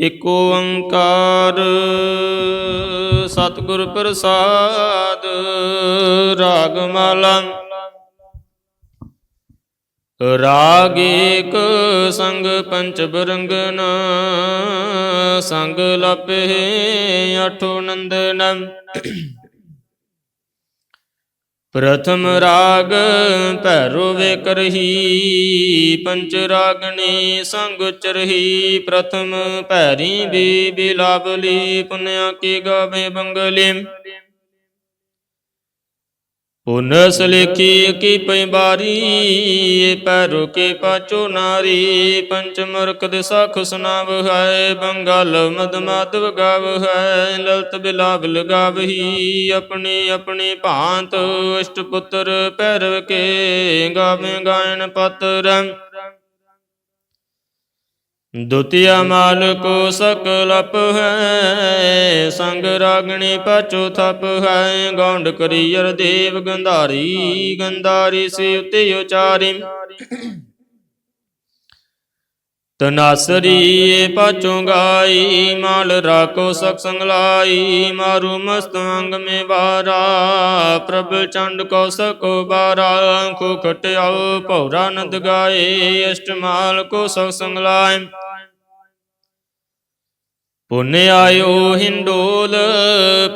ਇਕ ਓੰਕਾਰ। ਸਤਿਗੁਰ ਪ੍ਰਸਾਦ ਰਾਗ ਮਾਲਾ ਰਾਗ ਏਕ, ਸੰਗ ਪੰਚ ਬਰੰਗਨ। ਸੰਗ ਲਪੇ ਅਠੋ ਨੰਦਨ। ਪ੍ਰਥਮ ਰਾਗ ਭੈਰੋ ਵੇ ਕਰਹੀ ਪੰਚ ਰਾਗਣੀ ਸੰਗ ਉਚਰਹੀ ਪ੍ਰਥਮ ਭੈਰੀ ਵੀ ਬਿਲਾਵਲੀ, ਪੁਨਿਆ ਕੀ ਗਾਵੇ ਬੰਗਲੇ। ਪੁਨਸ ਲਿਖੀ ਕੀ ਪਈ ਬਾਰੀ ਏ ਪੈਰੋ ਕੇ ਪਾਚੋ ਨਾਰੀ। ਪੰਚ ਮਰਕ ਦੇ ਸਖ ਸੁਨਾਵ ਹੈ, ਬੰਗਾਲ ਮਦ ਮਾਧਵ ਗਾਵ ਹੈ। ਲਲਤ ਬਿਲਾਵਲ ਗਾਵਹੀ ਆਪਣੀ ਆਪਣੀ ਭਾਂਤ। ਅਸ਼ਟ ਪੁੱਤਰ ਪੈਰਵ ਕੇ ਗਾਵੇ ਗਾਇਨ ਪਤਰ। ਦੁਤੀਆ ਮਾਲ ਕੋ ਸਕਲ ਅਪ ਹੈ, ਸੰਗ ਰਾਗਣੀ ਪਾਚੋ ਥਪ ਹੈ, ਗੌਂਡ ਕਰੀਅਰ ਦੇਵ ਗੰਧਾਰੀ ਗੰਧਾਰੀ ਸੇ ਉਤੇ ਉਚਾਰੀ। ਤਨਾਸਰੀ ਪਾਚੋਂ ਗਾਈ ਮਾਲ ਰਾਖੋ ਸਕ ਸੰਗ ਲਾਈ ਮਾਰੂ ਮਸਤ ਅੰਗ ਮੇ ਵਾਰਾ ਪ੍ਰਭ ਚੰਡ ਕੋ ਸਕੋ ਬਾਰਾ ਖੋ ਖਟਿਆਓ ਭੌਰਾ ਨੰਦ ਗਾਏ ਅਸ਼ਟਮਾਲ ਕੋ ਸਕ ਲਾਏ ਪੁਨ ਆਇਓ ਹਿੰਡੋਲ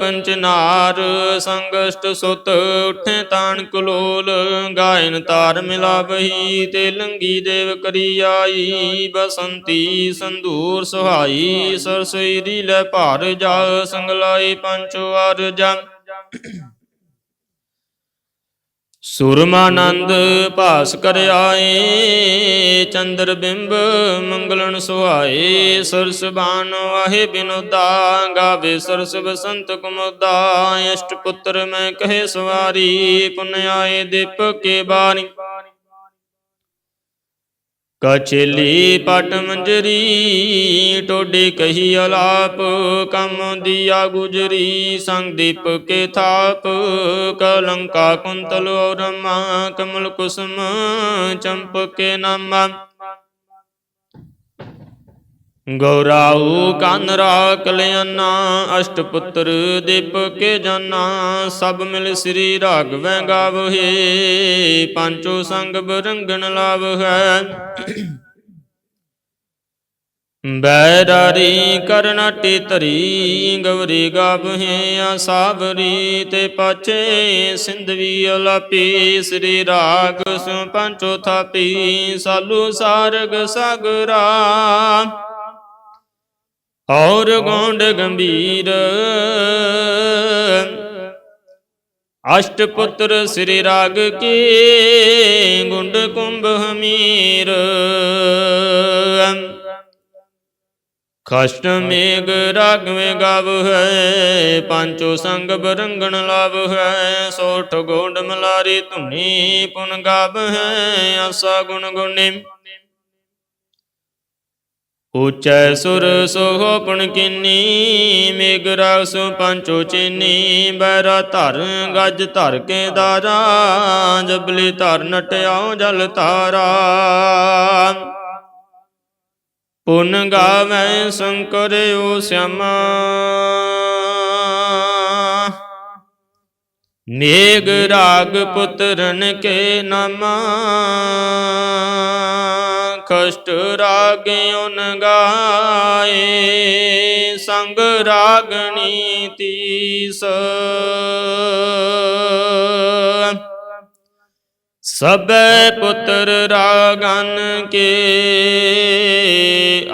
ਪੰਚਨਾਰ ਸੰਗਸ਼ਟ ਸੁਤ, ਉਠੇ ਤਾਣ ਕੁਲੋਲ, ਗਾਇਨ ਤਾਰ ਮਿਲਾਵਹੀ, ਤੇ ਲੰਗੀ ਦੇਵ ਕਰੀ ਆਈ, ਬਸੰਤੀ ਸੰਧੂਰ ਸੁਹਾਈ ਸਰਸਈ ਦੀ ਲੈ ਭਾਰ ਜਾ, ਸੰਗਲਾਈ ਪੰਚੋ ਅਰ ਜਾ ਸੁਰਮਾਨੰਦ ਭਾਸ ਕਰ ਆਏ, ਚੰਦਰ ਬਿੰਬ ਮੰਗਲਨ ਸੁਹਾਏ ਸਰਸ ਬਾਣ ਵਾਹੇ ਬਿਨੋਦਾ, ਗਾਵੇ ਸਰਸ ਬਸੰਤ ਕੁਮੋਦਾ ਅਸ਼ਟ ਪੁੱਤਰ ਮੈਂ ਕਹੇ ਸਵਾਰੀ, ਪੁਨ ਆਏ ਦੀਪ ਕੇ ਬਾਣੀ। ਕਛਲੀ ਪਟ ਮੰਜਰੀ, ਟੋਡੇ ਕਹੀ ਅਲਾਪ, ਕੰਮ ਦੀਆ ਗੁਜਰੀ, ਸੰਗ ਦੀਪ ਕੇ ਥਾਪ, ਕਲੰਕਾ ਕੁੰਤਲ ਔਰ ਮਾ, ਕਮਲ ਕੁਸਮ, ਚੰਪਕੇ ਨਾਮਾ। ਗੌਰਾਉ ਕਾਨਰਾ ਕਲਿਆਣਾ ਅਸ਼ਟ ਪੁੱਤਰ ਦੀਪ ਕੇ ਜਾਨਾ, ਸਭ ਮਿਲ ਸ੍ਰੀ ਰਾਘਵੈ ਗਾਵਹੇ, ਪੰਚੋ ਸੰਗ ਬਰੰਗਣ ਲਾਵਹੈ। ਬੈਰਾਰੀ ਕਰਨਾਟੀ ਧਰੀ, ਗਵਰੀ ਗਾਵਹੇ ਆਸਾਵਰੀ ਤੇ ਪਾਛੇ ਸਿੰਧਵੀ ਅਲਾਪੀ, ਸ੍ਰੀ ਰਾਗ ਸੁ ਪੰਚੋ ਥਾਪੀ, ਸਾਲੂ ਸਾਰਗ ਸਾਗਰਾ। ਔਰ ਗੋਂਡ ਗੰਭੀਰ। ਅਸ਼ਟ ਪੁੱਤਰ ਸ੍ਰੀ ਰਾਗ ਕੀ, ਗੁੰਡ ਕੁੰਭ ਹਮੀਰ। ਖਸ਼ਟ ਮੇਗ ਰਾਗ ਮੇ ਗਾਵ ਹੈ, ਪੰਚੋ ਸੰਗ ਬਰੰਗਣ ਲਾਭ ਹੈ। ਸੋਠ ਗੋਂਡ ਮਲਾਰੀ ਧੁਨੀ ਪੁਨ ਗਾਵ ਹੈ, ਆਸਾ ਗੁਣ ਗੁਣੀ ਉਚੈ ਸੁਰ ਸੋਹਪਣ ਕਿਨੀ ਮੇਗ ਰਸ ਪੰਚੋ ਚੀਨੀ, ਬੈਰਾ ਧਰ ਗਜ ਧਰ ਕੇ ਦਾਰਾ, ਜਬਲੀ ਧਰ ਨਟਿਆਉ ਜਲ ਤਾਰਾ ਪੁਨ ਗਾਵੈ ਸ਼ੰਕਰ ਓ ਸਿਆਮਾ। ਨੇਗ ਰਾਗ ਪੁੱਤਰਨ ਕੇ ਨਾਮਾ। ਕਸ਼ਟ ਰਾਗਿਉਨ ਗਾਏ ਸੰਗ ਰਾਗਣੀ ਤੀਸ। ਸਭੈ ਪੁੱਤਰ ਰਾਗਨ ਕੇ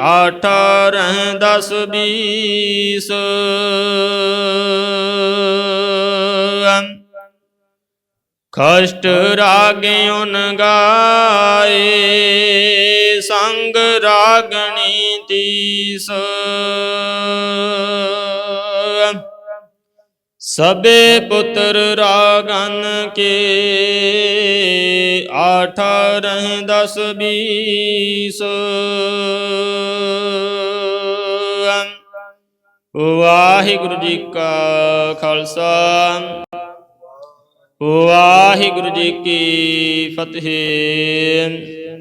ਅਠਾਰਹ ਦਸ ਬੀਸ। ਕਸ਼ਟ ਰਾਗਿਉਨ ਗਾਏ, ਸੰਗ ਰਾਗਣੀ ਤੀਸ। ਸਬੇ ਪੁੱਤਰ ਰਾਗਨ ਕੇ ਅਠਾਰਹ ਦਸ ਬੀਸ। ਵਾਹਿਗੁਰੂ ਜੀ ਕਾ ਖਾਲਸਾ। ਵਾਹਿਗੁਰੂ ਜੀ ਕੀ ਫਤਿਹ।